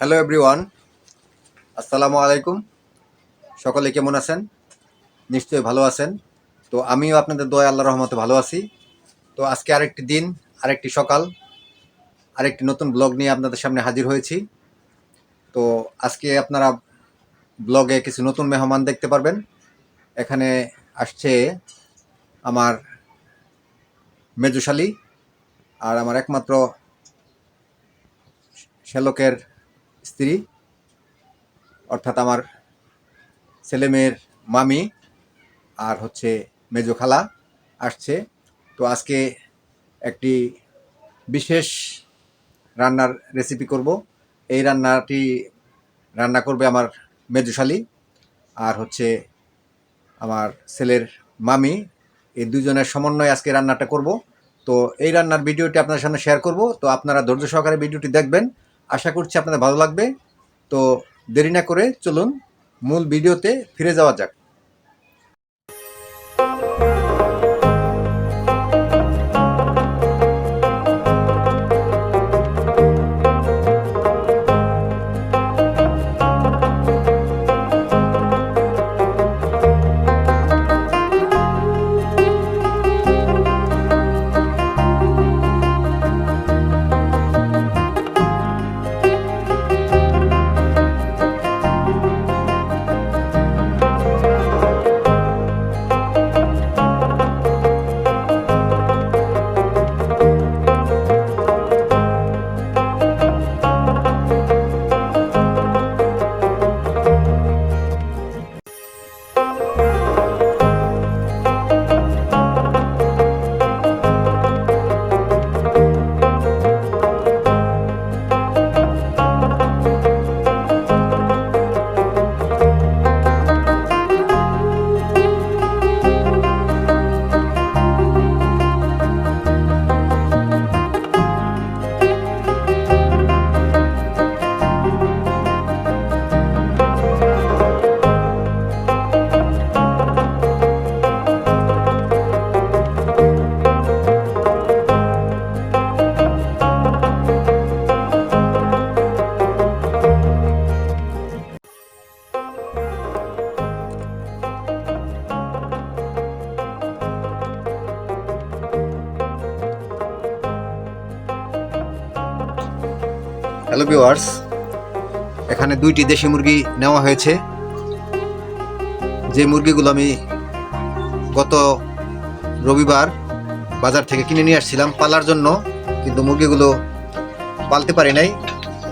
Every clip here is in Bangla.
হ্যালো এভরিওয়ান আসসালামু আলাইকুম সকলে কেমন আছেন? নিশ্চয়ই ভালো আছেন। তো আমিও আপনাদের দয়া আল্লাহ রহমতে ভালো আছি। তো আজকে আরেকটি দিন, আরেকটি সকাল, আরেকটি নতুন ব্লগ নিয়ে আপনাদের সামনে হাজির হয়েছি। তো আজকে আপনারা ব্লগে কিছু নতুন মেহমান দেখতে পারবেন। এখানে আসছে আমার মেজুশালী আর আমার একমাত্র শ্যালকের স্ত্রী, অর্থাৎ আমার ছেলে মেয়ের মামি আর হচ্ছে মেজো খালা আসছে। তো আজকে একটি বিশেষ রান্নার রেসিপি করব। এই রান্নাটি রান্না করবে আমার মেজুশালী আর হচ্ছে আমার ছেলের মামি। এই দুজনের সমন্বয়ে আজকে রান্নাটা করব। তো এই রান্নার ভিডিওটি আপনাদের সামনে শেয়ার করব। তো আপনারা ধৈর্য সহকারে ভিডিওটি দেখবেন। আশা করছি আপনাদের ভালো লাগবে। তো দেরি না করে চলুন, মূল ভিডিওতে ফিরে যাওয়া যাক। হ্যালো ভিউয়ার্স এখানে দুইটি দেশি মুরগি নেওয়া হয়েছে। যে মুরগিগুলো আমি গত রবিবার বাজার থেকে কিনে নিয়ে আসছিলাম পালার জন্য, কিন্তু মুরগিগুলো পালতে পারি নাই।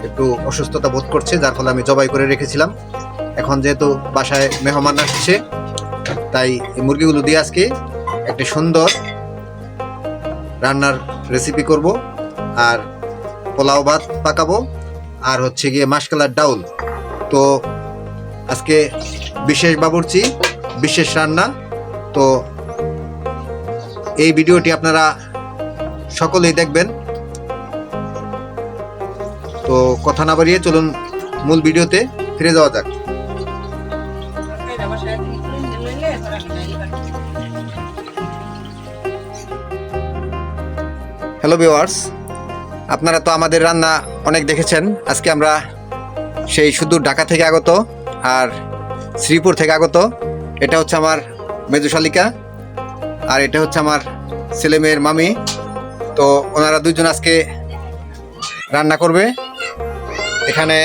একটু অসুস্থতা বোধ করছে, যার ফলে আমি জবাই করে রেখেছিলাম। এখন যেহেতু বাসায় মেহমান আসছে, তাই এই মুরগিগুলো দিয়ে আজকে একটি সুন্দর রান্নার রেসিপি করব। আর পোলাও ভাত পাকাবো। আর হচ্ছে গিয়ে মাসকালার ডাউল। তো আজকে বিশেষ বাবুর্চি, বিশেষ রান্না। তো এই ভিডিওটি আপনারা সকলেই দেখবেন। তো কথা না বাড়িয়ে চলুন মূল ভিডিওতে ফিরে যাওয়া যাক। হ্যালো ভিওয়ার্স আপনারা তো আমাদের রান্না অনেক দেখেছেন। আজকে আমরা সেই সুদূর ঢাকা থেকে আগত আর শ্রীপুর থেকে আগত। এটা হচ্ছে আমার মেজুশালিকা আর এটা হচ্ছে আমার ছেলে মেয়ের মামি। তো ওনারা দুজন আজকে রান্না করবে। এখানে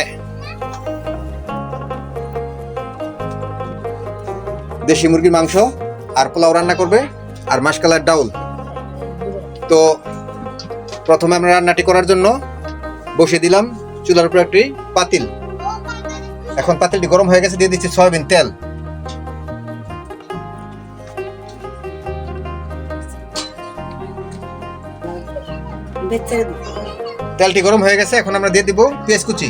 দেশি মুরগির মাংস আর পোলাও রান্না করবে আর মাসকালার ডাউল। তো প্রথমে আমরা রান্নাটি করার জন্য বসিয়ে দিলাম চুলার উপর একটি পাতিল। এখন পাতিলটি গরম হয়ে গেছে দিয়ে দিচ্ছি সয়াবিন তেল। তেলটি গরম হয়ে গেছে এখন আমরা দিয়ে দিব পেঁয়াজ কুচি।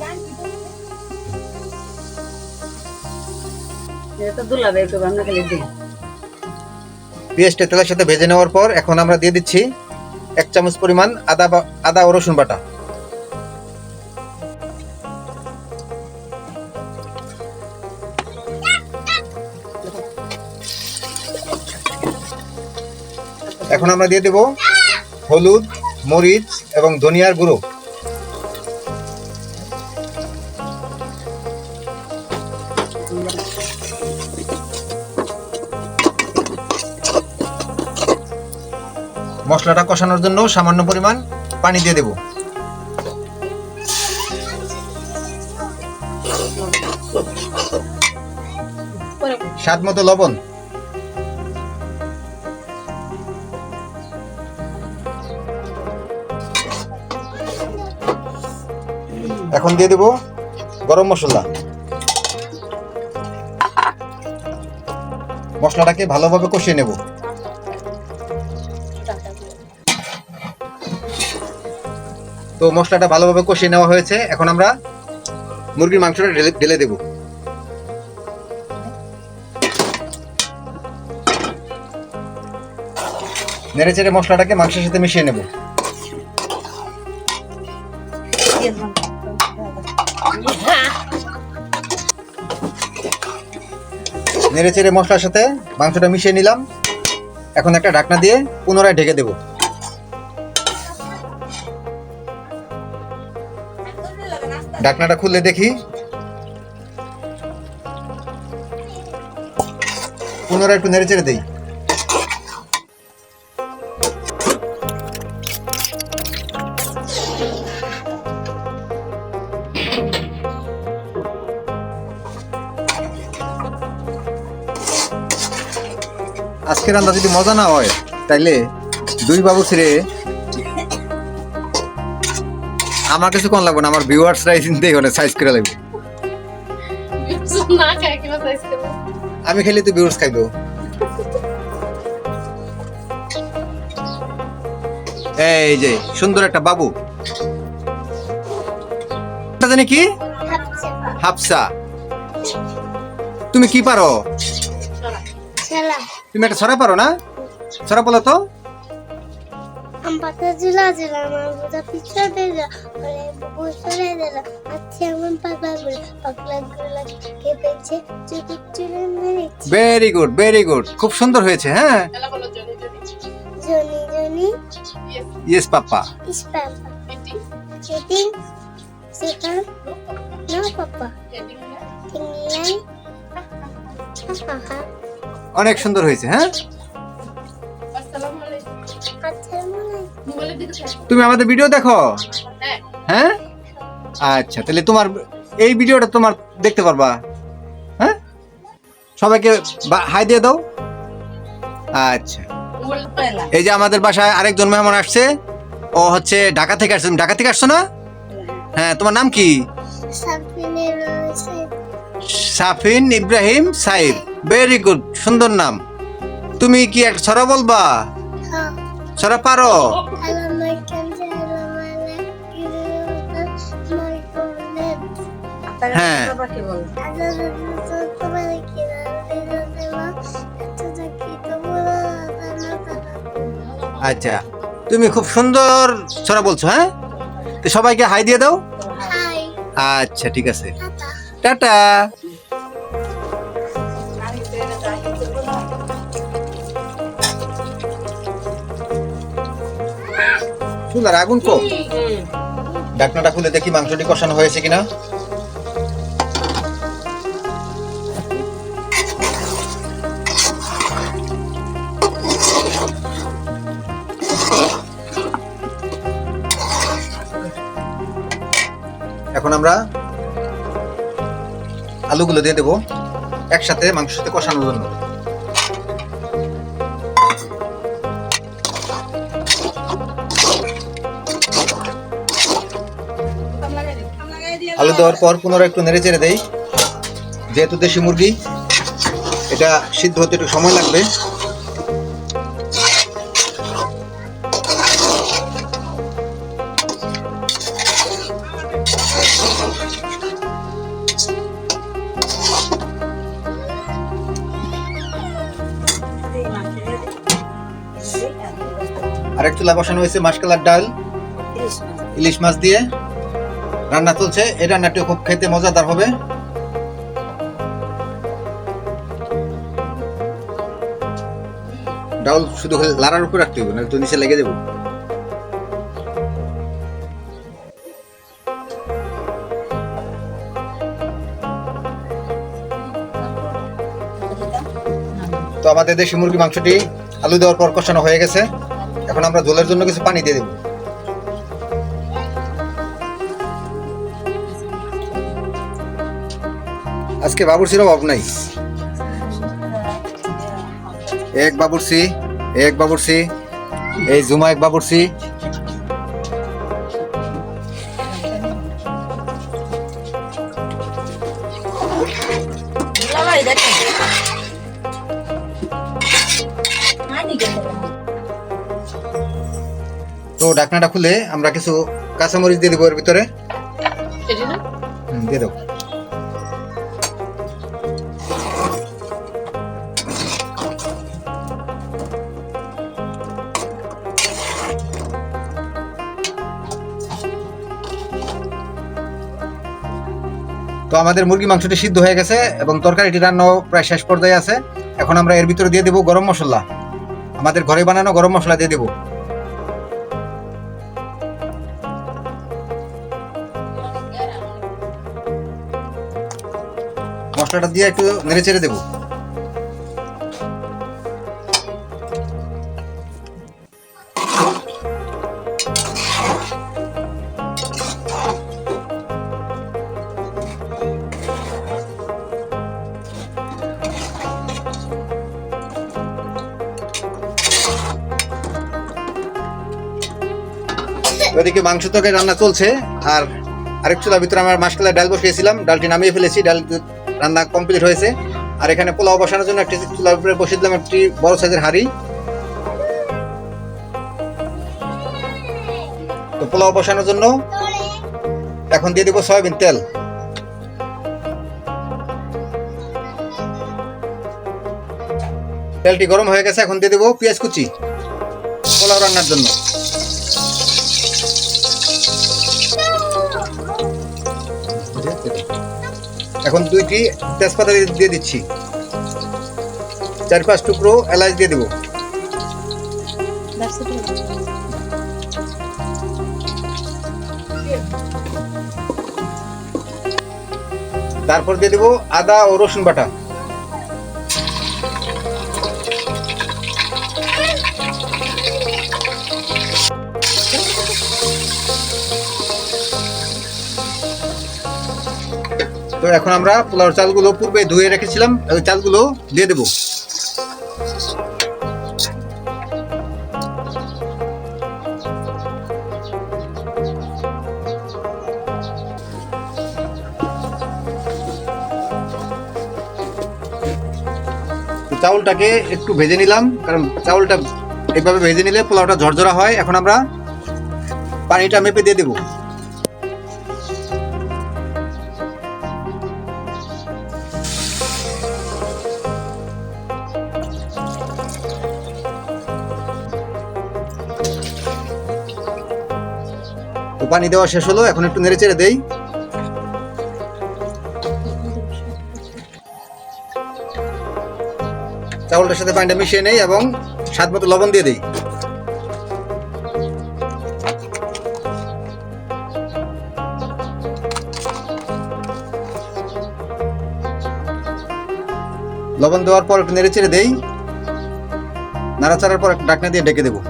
লাল তেলের সাথে ভেজে নেওয়ার পর এখন আমরা দিয়ে দিচ্ছি এক চামচ পরিমাণ আদা আদা ও রসুন বাটা। আমরা দিয়ে দেব হলুদ, মরিচ এবং ধনিয়ার গুঁড়ো। মশলাটা কষানোর জন্য সামান্য পরিমাণ পানি দিয়ে দেব। স্বাদ মতো লবণ। এখন দিয়ে দেব গরম মশলা। মশলাটাকে ভালোভাবে কষিয়ে নেব। তো মশলাটা ভালোভাবে কষিয়ে নেওয়া হয়েছে। এখন আমরা মুরগির মাংসটা ঢেলে দেবো। নেড়ে চেড়ে মশলাটাকে মাংসের সাথে মিশিয়ে নেব। নেড়ে চেড়ে মশলার সাথে মাংসটা মিশিয়ে নিলাম। এখন একটা ঢাকনা দিয়ে পুনরায় ঢেকে দেব। ঢাকনাটা খুললে দেখি পুনরায় একটু নেড়ে চেড়ে দেই। আজকে রান্না যদি মজা না হয় তাইলে দুই বাবু ছেড়ে আমার কিছু কোন লাগবে না আমার ভিউয়ার্স রাই চিন্তাই হলে সাইজ করে লাগবে। আমি খেলে তো ভিউয়ার্স খাইবো। এই যে সুন্দর একটা বাবু। জানি কি? হাফসা তুমি কি পারো? খেলা তুমি একটা ছড়া পারো না? ছড়া বলো তো। আম পাতা ঝুলা ঝুলা আমার বোঝা পিছনে দিল ওরে বুবু সরে দিল আচ্ছা এমন পাগলা গুলো পাগলা গুলো কেঁপেছে চুপি চুলে মেরেছে। ভেরি গুড ভেরি গুড খুব সুন্দর হয়েছে হ্যাঁ? Johnny Johnny. Johnny Johnny. Yes papa is papa cheating সেখান no papa telling lies ha ha অনেক সুন্দর হয়েছে হ্যাঁ? তুমি আমাদের ভিডিও দেখো? হ্যাঁ? আচ্ছা তাহলে তোমার এই ভিডিওটা তোমার দেখতে পারবা হ্যাঁ? সবাইকে হাই দিয়ে দাও। আচ্ছা। এই যে আমাদের বাসায় আরেকজন মেহমান আসছে ও হচ্ছে ঢাকা থেকে আসছে। ঢাকা থেকে আসছো না? হ্যাঁ তোমার নাম কি? সাফিন ইব্রাহিম সাইদ। ভেরি গুড সুন্দর নাম। তুমি কি একটা ছড়া বলবা? হ্যাঁ। ছড়া পারো. হ্যাঁ। আচ্ছা তুমি খুব সুন্দর ছড়া বলছো হ্যাঁ? তো সবাইকে হাই দিয়ে দাও। আচ্ছা ঠিক আছে। টাটা। টাটা চুলার আগুন কম ঢাকনাটা খুলে দেখি মাংসটি কষানো হয়েছে কিনা। এখন আমরা আলুগুলো দিয়ে দেবো একসাথে সাথে কষানোর জন্য। দেওয়ার পর পুনরায় একটু নেড়ে চেড়ে দেই। যেহেতু দেশি মুরগি এটা সিদ্ধ হতে একটু সময় লাগবে। আর এক চুলা বসানো হয়েছে মাসকালার ডাল ইলিশ মাছ দিয়ে। রান্না চলছে, এই রান্নাটিও খুব খেতে মজাদার হবে। ডাউল শুধু লাড়ার উপর রাখতে হবে না তো নিচে লেগে যাব। তো আমাদের দেশি মুরগি মাংসটি আলু দেওয়ার পর কষানো হয়ে গেছে। এখন আমরা ঝোলের জন্য কিছু পানি দিয়ে দেবো। আজকে বাবুর্চির অভাব নাই। এক বাবুর্চি এক বাবুর্চি এই জুমা এক গেছে তো ঢাকনাটা খুলে আমরা কিছু কাঁচামরিচ দিয়ে দেবো এর ভিতরে। দিয়ে দেবো তো আমাদের মুরগি মাংসটি সিদ্ধ হয়ে গেছে এবং তরকারিটি রান্নাও প্রায় শেষ পর্যায়ে আছে। এখন আমরা এর ভিতরে দিয়ে দেবো গরম মশলা। আমাদের ঘরে বানানো গরম মশলা দিয়ে দেবো। মশলাটা দিয়ে একটু নেড়ে চেড়ে দেবো। ওদিকে মাংস তরকারি রান্না চলছে, আর আরেক চুলার ভিতরে আমার মাসকালের ডাল বসিয়েছিলাম, ডালটি নামিয়ে ফেলেছি, ডাল রান্না কমপ্লিট হয়েছে। আর এখানে পোলাও বসানোর জন্য একটি চুলার উপরে বসিয়ে দিলাম একটি বড় সাইজের হাঁড়ি। তো পোলাও বসানোর জন্য এখন দিয়ে দেবো সয়াবিন তেল। তেলটি গরম হয়ে গেছে, এখন দিয়ে দেবো পেঁয়াজ কুচি। পোলাও রান্নার জন্য। এখন দুইটি তেজপাতা দিয়ে- দিচ্ছি। চার পাঁচ টুকরো এলাচ দিয়ে দেবো। তারপর দিয়ে দেবো আদা ও রসুন বাটা। তো এখন আমরা পোলাওর চালগুলো পূর্বে ধুয়ে রেখেছিলাম ওই চালগুলো দিয়ে দেবো। চাউলটাকে একটু ভেজে নিলাম, কারণ চাউলটা এইভাবে ভেজে নিলে পোলাওটা ঝরঝরা হয়। এখন আমরা পানিটা মেপে দিয়ে দেবো। পানি দেওয়া শেষ হলো, এখন একটু নেড়ে চেড়ে দেই। চাউলটার সাথে পানিটা মিশিয়ে নেই এবং স্বাদ মতো লবণ দিয়ে দেই। লবণ দেওয়ার পর একটু নেড়ে চেড়ে দেই। নাড়াচাড়ার পর একটু ডাকনা দিয়ে ডেকে দেবো।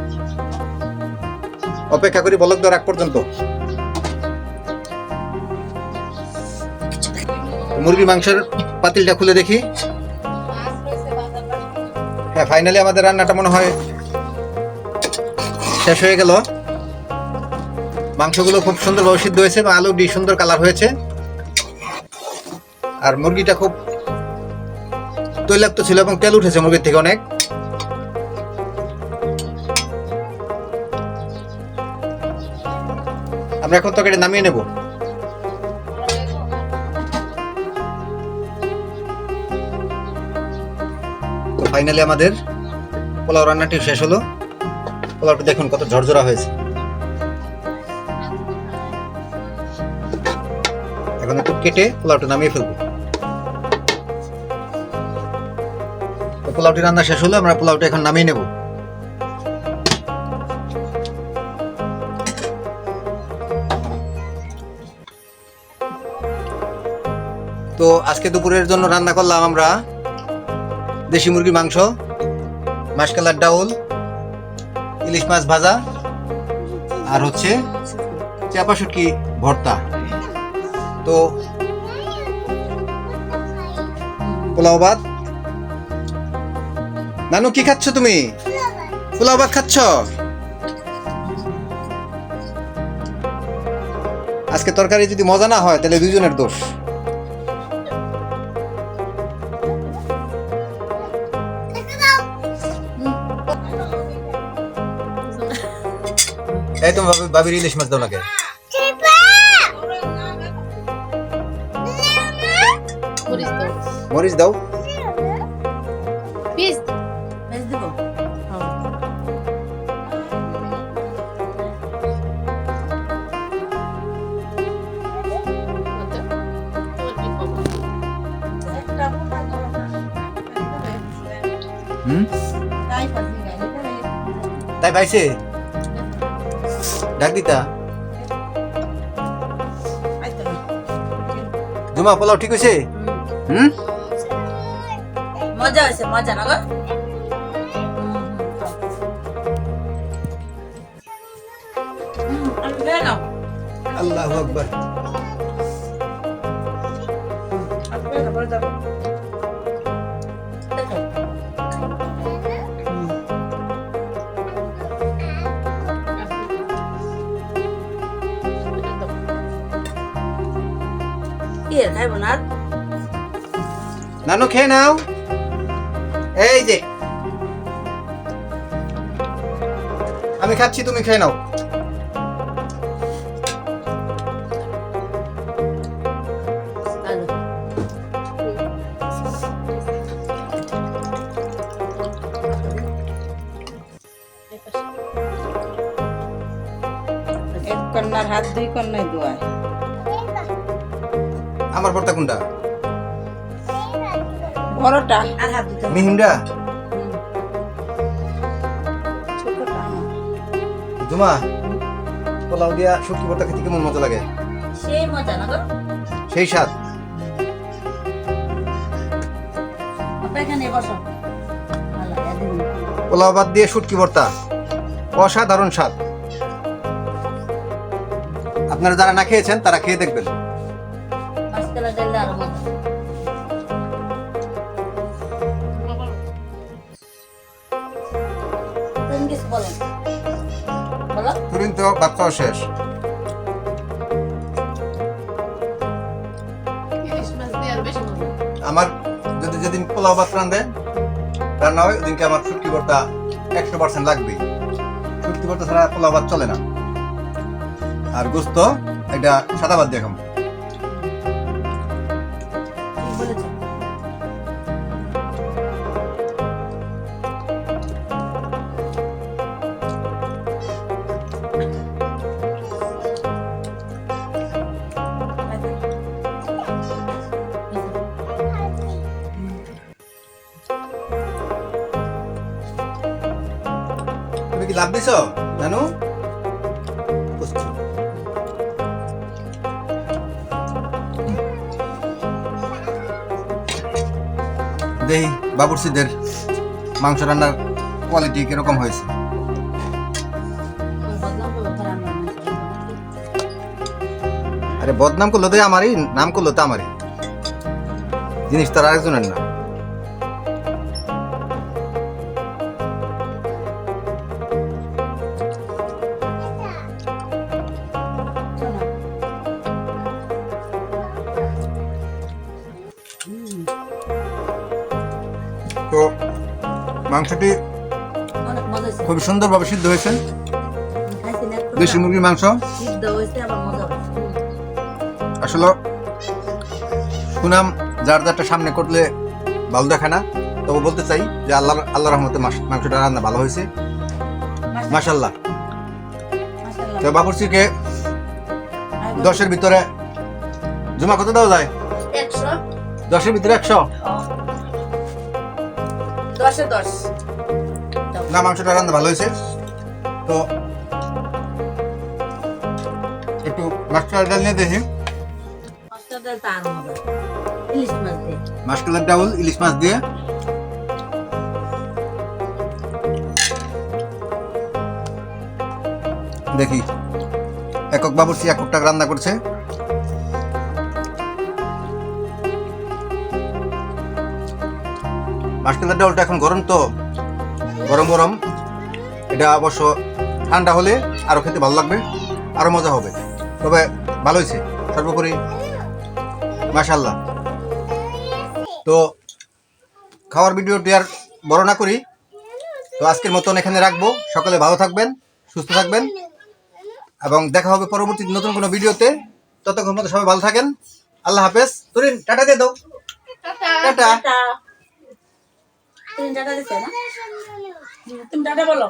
অপেক্ষা করি বলক দেওয়ার আগ পর্যন্ত। মুরগি মাংসের পাতিলটা খুলে দেখি। হ্যাঁ ফাইনালি আমাদের রান্নাটা মনে হয় শেষ হয়ে গেল। মাংসগুলো খুব সুন্দরভাবে সিদ্ধ হয়েছে এবং আলুটি সুন্দর কালার হয়েছে। আর মুরগিটা খুব তৈলাক্ত ছিল এবং তেল উঠেছে মুরগির থেকে অনেক। আমরা এখন তরকারি নামিয়ে নেব। ফাইনালি আমাদের পোলাও রান্নাটি শেষ হলো। পোলাওটা দেখুন কত ঝরঝরা হয়েছে। এখন একটু কেটে পোলাওটা নামিয়ে ফেলব। পোলাওটি রান্না শেষ হলো, আমরা পোলাওটা এখন নামিয়ে নেব। তো আজকে দুপুরের জন্য রান্না করলাম আমরা দেশি মুরগির মাংস, মাসকালার ডাউল, ইলিশ মাছ ভাজা, আর হচ্ছে চাপা শুটকি ভর্তা। তো পোলাও ভাত। নানু, কি খাচ্ছ তুমি? পোলাও ভাত খাচ্ছ? আজকে তরকারি যদি মজা না হয়, তাহলে দুইজনের দোষ। এই তো ভাবি ভাবির ইলিশ মাছ দাও নাকি মরিচ দাও। মরিচ দাও। পিস পিস দেব? হুম? তাই পাইছে? ডাক দিতা। জুমা পোলাও ঠিক হয়েছে হুম? মজা হয়েছে মজা না গো আল্লাহ আকবার নাও, কি এর খাইবো না আর? নানু খেয়ে নাও এই যে আমি খাচ্ছি তুমি খেয়ে নাও আলো। এক কন্যার হাত দুই কন্যায় দোয়ায় আমার ভর্তা কোনটা? বড়টা। আর হাত দিতে আমার জুমা পোলাও দিয়া শুটকি ভর্তা খেতে কেমন মজা লাগে? সেই মজা না সেই স্বাদ? পোলাও ভাত দিয়ে শুটকি ভর্তা। অসাধারণ স্বাদ। আপনারা যারা না খেয়েছেন তারা খেয়ে দেখবেন। মাছতলা দিলে আরও মজা তুমি কিছু বলেন বলো। তুরিন তো ভাত খাওয়া শেষ আমার যদি যেদিন পোলাও ভাত রান্ধে রান্না হয় ওদিনকে আমার শুটকি ভর্তা একশো পার্সেন্ট লাগবেই শুটকি ভর্তা ছাড়া পোলাও ভাত চলে না। আর গোস্ত এটা সাদা ভাত দিয়ে লাভ জানু। দেই, বাবুর্চিদের মাংস রান্নার কোয়ালিটি কীরকম হয়েছে? আরে বদনাম করল তো আমারই, নাম করল তো আমারই। জিনিস তার আরেকজনের না। মাংসটি খুব সুন্দরভাবে সিদ্ধ হয়েছে। দেশি মুরগির মাংস। আসলে সুনাম যার যারটা সামনে করলে ভালো দেখে না। তবে বলতে চাই যে আল্লাহ আল্লাহ রহমতে মাস- মাংসটা রান্না ভালো হয়েছে। মাসাল্লাহ। তো বাবুর্চিকে দশের ভিতরে জমা কত দেওয়া যায়? দশের ভিতরে একশো? দশে দশ। না মাংসটা রান্না ভালো হয়েছে। তো একটু মাস্টার ডাল নিয়ে দেখি। দিয়ে। ডাউল ইলিশ মাছ দিয়ে। দেখি। একক বাবুর্চি একক টাকা রান্না করছে। মাসকালের ডাউলটা এখন গরম তো। গরম গরম। এটা অবশ্য ঠান্ডা হলে আরও খেতে ভালো লাগবে আরও মজা হবে। তবে ভালো হয়েছে সর্বোপরি। মাশাল্লাহ তো খাওয়ার ভিডিওটি আর বড় না করি। তো আজকের মতন এখানে রাখব। সকলে ভালো থাকবেন সুস্থ থাকবেন। এবং দেখা হবে পরবর্তী নতুন কোনো ভিডিওতে। ততক্ষণ মতো সবাই ভালো থাকেন। আল্লাহ হাফেজ। তুরিন টাটা দিয়ে দাও। টাটা। তুমি টাটা দিচ্ছে না? তুমি টাটা বলো।